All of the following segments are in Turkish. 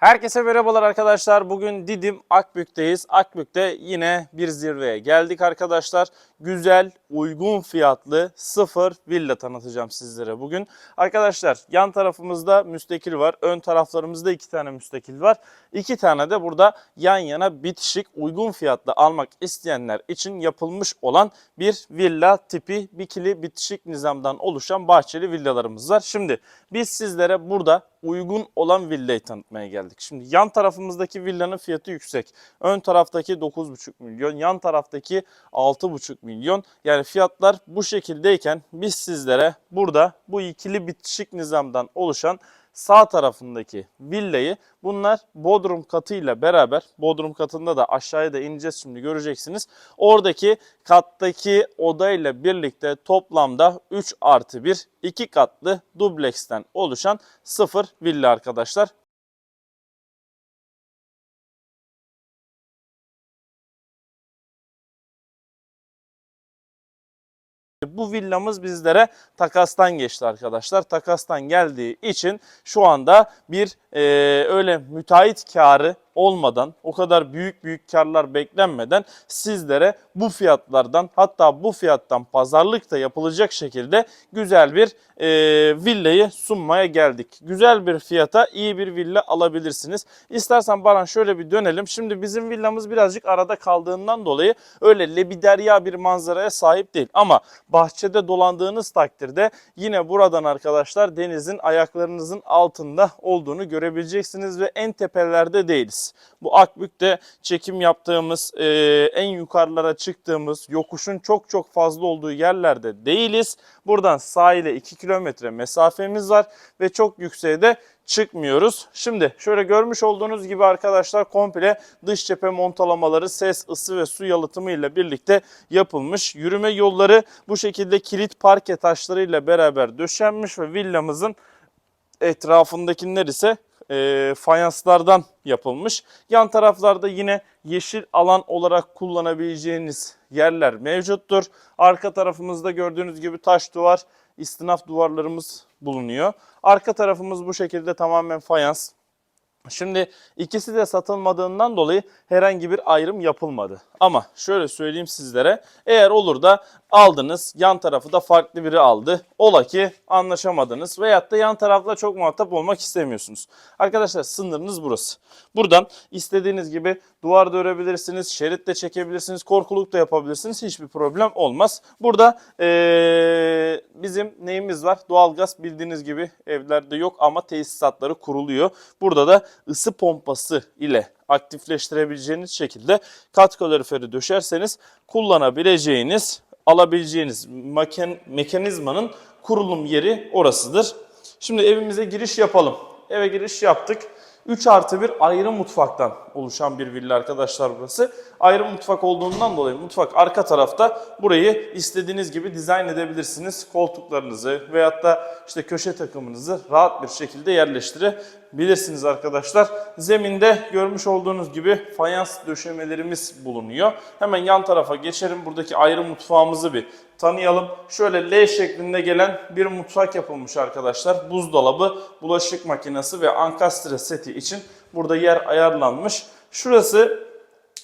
Herkese merhabalar arkadaşlar. Bugün Didim Akbük'teyiz. Akbük'te yine bir zirveye geldik arkadaşlar. Güzel, uygun fiyatlı sıfır villa tanıtacağım sizlere bugün. Arkadaşlar yan tarafımızda müstakil var. Ön taraflarımızda iki tane müstakil var. İki tane de burada yan yana bitişik uygun fiyatlı almak isteyenler için yapılmış olan bir villa tipi bikili bitişik nizamdan oluşan bahçeli villalarımız var. Şimdi biz sizlere burada uygun olan villayı tanıtmaya geldik. Şimdi yan tarafımızdaki villanın fiyatı yüksek. Ön taraftaki 9,5 milyon, yan taraftaki 6,5 milyon. Yani fiyatlar bu şekildeyken biz sizlere burada bu ikili bitişik nizamdan oluşan sağ tarafındaki villayı bunlar bodrum katıyla beraber bodrum katında da aşağıya da ineceğiz şimdi göreceksiniz. Oradaki kattaki odayla birlikte toplamda 3 artı 1 iki katlı dubleksten oluşan sıfır villa arkadaşlar. Bu villamız bizlere takastan geçti arkadaşlar. Takastan geldiği için şu anda bir e, öyle müteahhit karı olmadan, o kadar büyük büyük karlar beklenmeden sizlere bu fiyatlardan hatta bu fiyattan pazarlık da yapılacak şekilde güzel bir e, villayı sunmaya geldik. Güzel bir fiyata iyi bir villa alabilirsiniz. İstersen Baran şöyle bir dönelim. Şimdi bizim villamız birazcık arada kaldığından dolayı öyle lebiderya bir manzaraya sahip değil. Ama bahçede dolandığınız takdirde yine buradan arkadaşlar denizin ayaklarınızın altında olduğunu görebileceksiniz ve en tepelerde değiliz. Bu Akbük'te çekim yaptığımız, e, en yukarılara çıktığımız, yokuşun çok çok fazla olduğu yerlerde değiliz. Buradan sahile 2 kilometre mesafemiz var ve çok yükseğe de çıkmıyoruz. Şimdi şöyle görmüş olduğunuz gibi arkadaşlar komple dış cephe montalamaları ses, ısı ve su yalıtımı ile birlikte yapılmış. Yürüme yolları bu şekilde kilit parke taşlarıyla beraber döşenmiş ve villamızın etrafındakiler ise e, fayanslardan yapılmış. Yan taraflarda yine yeşil alan olarak kullanabileceğiniz yerler mevcuttur. Arka tarafımızda gördüğünüz gibi taş duvar, istinaf duvarlarımız bulunuyor. Arka tarafımız bu şekilde tamamen fayans. Şimdi ikisi de satılmadığından dolayı herhangi bir ayrım yapılmadı. Ama şöyle söyleyeyim sizlere eğer olur da aldınız yan tarafı da farklı biri aldı. Ola ki anlaşamadınız veyahut da yan tarafla çok muhatap olmak istemiyorsunuz. Arkadaşlar sınırınız burası. Buradan istediğiniz gibi duvar da örebilirsiniz, şerit de çekebilirsiniz, korkuluk da yapabilirsiniz. Hiçbir problem olmaz. Burada ee, bizim neyimiz var? Doğalgaz bildiğiniz gibi evlerde yok ama tesisatları kuruluyor. Burada da ısı pompası ile aktifleştirebileceğiniz şekilde kat kaloriferi döşerseniz kullanabileceğiniz, alabileceğiniz maken, mekanizmanın kurulum yeri orasıdır. Şimdi evimize giriş yapalım. Eve giriş yaptık. 3 artı bir ayrı mutfaktan oluşan bir villa arkadaşlar burası. Ayrı mutfak olduğundan dolayı mutfak arka tarafta burayı istediğiniz gibi dizayn edebilirsiniz. Koltuklarınızı veyahut da işte köşe takımınızı rahat bir şekilde yerleştirebilirsiniz arkadaşlar. Zeminde görmüş olduğunuz gibi fayans döşemelerimiz bulunuyor. Hemen yan tarafa geçelim. Buradaki ayrı mutfağımızı bir tanıyalım. Şöyle L şeklinde gelen bir mutfak yapılmış arkadaşlar. Buzdolabı, bulaşık makinesi ve ankastre seti için burada yer ayarlanmış. Şurası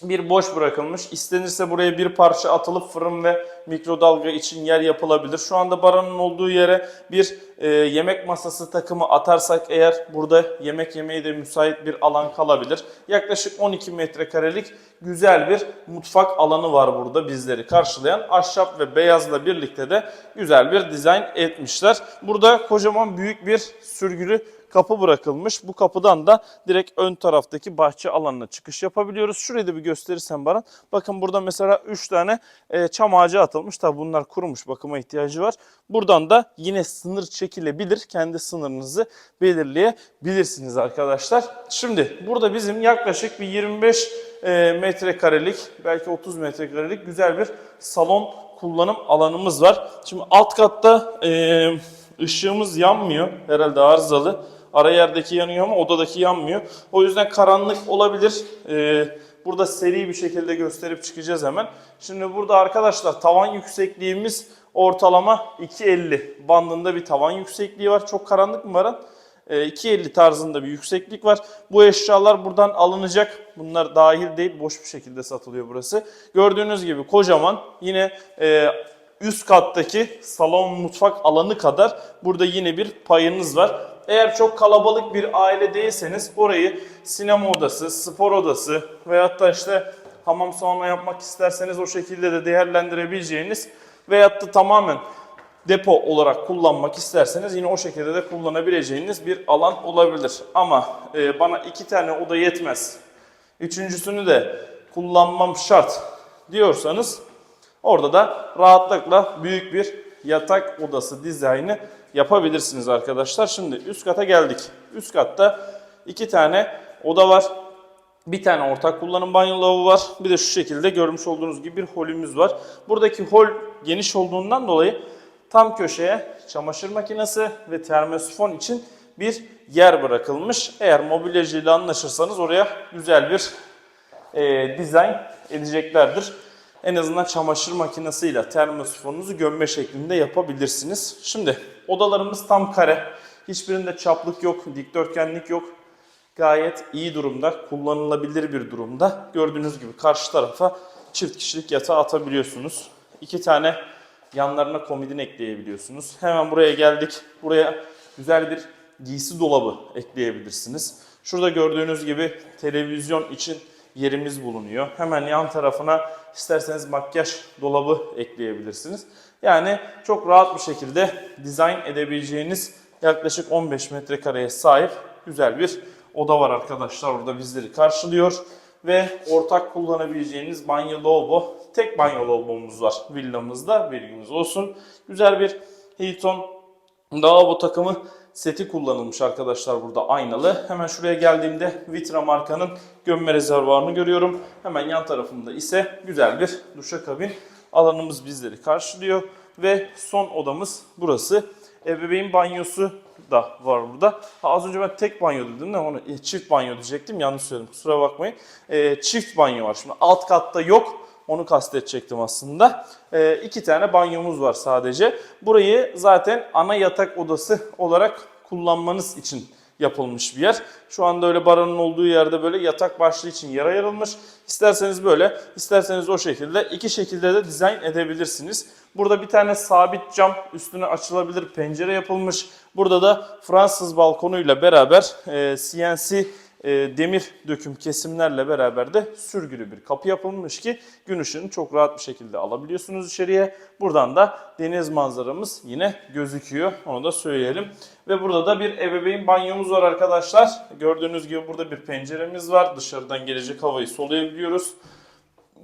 bir boş bırakılmış. İstenirse buraya bir parça atılıp fırın ve mikrodalga için yer yapılabilir. Şu anda Baran'ın olduğu yere bir e, yemek masası takımı atarsak eğer burada yemek yemeye de müsait bir alan kalabilir. Yaklaşık 12 metrekarelik güzel bir mutfak alanı var burada bizleri karşılayan. Ahşap ve beyazla birlikte de güzel bir dizayn etmişler. Burada kocaman büyük bir sürgülü kapı bırakılmış. Bu kapıdan da direkt ön taraftaki bahçe alanına çıkış yapabiliyoruz. Şurayı da bir gösterirsen bana. Bakın burada mesela 3 tane e, çam ağacı atılmış. Tabi bunlar kurumuş bakıma ihtiyacı var. Buradan da yine sınır çekilebilir. Kendi sınırınızı belirleyebilirsiniz arkadaşlar. Şimdi burada bizim yaklaşık bir 25 e, metrekarelik belki 30 metrekarelik güzel bir salon kullanım alanımız var. Şimdi alt katta e, ışığımız yanmıyor. Herhalde arızalı. Ara yerdeki yanıyor ama odadaki yanmıyor. O yüzden karanlık olabilir. Ee, burada seri bir şekilde gösterip çıkacağız hemen. Şimdi burada arkadaşlar tavan yüksekliğimiz ortalama 2.50 bandında bir tavan yüksekliği var. Çok karanlık mı Baran? e, 2.50 tarzında bir yükseklik var. Bu eşyalar buradan alınacak. Bunlar dahil değil boş bir şekilde satılıyor burası. Gördüğünüz gibi kocaman yine e, üst kattaki salon mutfak alanı kadar burada yine bir payınız var. Eğer çok kalabalık bir aile değilseniz orayı sinema odası, spor odası veyahut da işte hamam sauna yapmak isterseniz o şekilde de değerlendirebileceğiniz veyahut da tamamen depo olarak kullanmak isterseniz yine o şekilde de kullanabileceğiniz bir alan olabilir. Ama e, bana iki tane oda yetmez. Üçüncüsünü de kullanmam şart diyorsanız orada da rahatlıkla büyük bir yatak odası dizaynı yapabilirsiniz arkadaşlar. Şimdi üst kata geldik. Üst katta iki tane oda var. Bir tane ortak kullanım banyo lavabo var. Bir de şu şekilde görmüş olduğunuz gibi bir holümüz var. Buradaki hol geniş olduğundan dolayı tam köşeye çamaşır makinesi ve termosifon için bir yer bırakılmış. Eğer mobilyacıyla anlaşırsanız oraya güzel bir e, dizayn edeceklerdir. En azından çamaşır makinesiyle termosifonunuzu gömme şeklinde yapabilirsiniz. Şimdi odalarımız tam kare. Hiçbirinde çaplık yok, dikdörtgenlik yok. Gayet iyi durumda, kullanılabilir bir durumda. Gördüğünüz gibi karşı tarafa çift kişilik yatağı atabiliyorsunuz. İki tane yanlarına komodin ekleyebiliyorsunuz. Hemen buraya geldik. Buraya güzel bir giysi dolabı ekleyebilirsiniz. Şurada gördüğünüz gibi televizyon için yerimiz bulunuyor. Hemen yan tarafına isterseniz makyaj dolabı ekleyebilirsiniz. Yani çok rahat bir şekilde dizayn edebileceğiniz yaklaşık 15 metrekareye sahip güzel bir oda var arkadaşlar. Orada bizleri karşılıyor. Ve ortak kullanabileceğiniz banyo lavabo, tek banyo lavabomuz var villamızda bilginiz olsun. Güzel bir Hilton lavabo takımı seti kullanılmış arkadaşlar burada aynalı. Hemen şuraya geldiğimde Vitra markanın gömme rezervuarını görüyorum. Hemen yan tarafında ise güzel bir duşakabin alanımız bizleri karşılıyor. Ve son odamız burası. Ebeveyn banyosu da var burada. Ha, az önce ben tek banyo dedim de onu e, çift banyo diyecektim. Yanlış söyledim kusura bakmayın. E, çift banyo var. Şimdi alt katta yok. Onu kastedecektim aslında. E, iki tane banyomuz var sadece. Burayı zaten ana yatak odası olarak kullanmanız için yapılmış bir yer. Şu anda öyle baranın olduğu yerde böyle yatak başlığı için yer ayrılmış. İsterseniz böyle, isterseniz o şekilde iki şekilde de dizayn edebilirsiniz. Burada bir tane sabit cam üstüne açılabilir pencere yapılmış. Burada da Fransız balkonuyla beraber e, CNC demir döküm kesimlerle beraber de sürgülü bir kapı yapılmış ki gün ışığını çok rahat bir şekilde alabiliyorsunuz içeriye. Buradan da deniz manzaramız yine gözüküyor. Onu da söyleyelim. Ve burada da bir ebeveyn banyomuz var arkadaşlar. Gördüğünüz gibi burada bir penceremiz var. Dışarıdan gelecek havayı soluyabiliyoruz.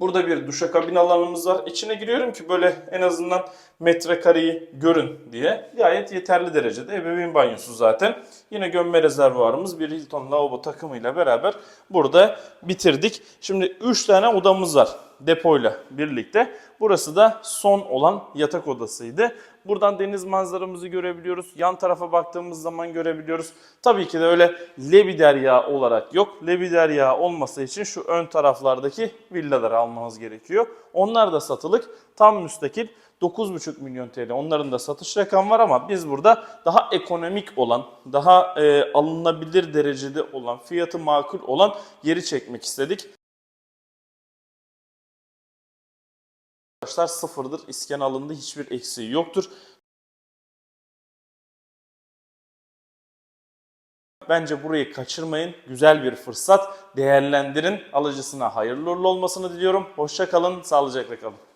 Burada bir duşakabin alanımız var. İçine giriyorum ki böyle en azından metrekareyi görün diye. Gayet yeterli derecede ebeveyn banyosu zaten. Yine gömme rezervuarımız bir Hilton lavabo takımıyla beraber burada bitirdik. Şimdi 3 tane odamız var depoyla birlikte. Burası da son olan yatak odasıydı. Buradan deniz manzaramızı görebiliyoruz. Yan tarafa baktığımız zaman görebiliyoruz. Tabii ki de öyle lebiderya olarak yok. Lebiderya olması için şu ön taraflardaki villaları almamız gerekiyor. Onlar da satılık. Tam müstakil 9,5 milyon TL. Onların da satış rakamı var ama biz burada daha ekonomik olan, daha e, alınabilir derecede olan, fiyatı makul olan yeri çekmek istedik. Arkadaşlar sıfırdır. İskan alındı. Hiçbir eksiği yoktur. Bence burayı kaçırmayın. Güzel bir fırsat. Değerlendirin. Alıcısına hayırlı uğurlu olmasını diliyorum. Hoşça kalın. Sağlıcakla kalın.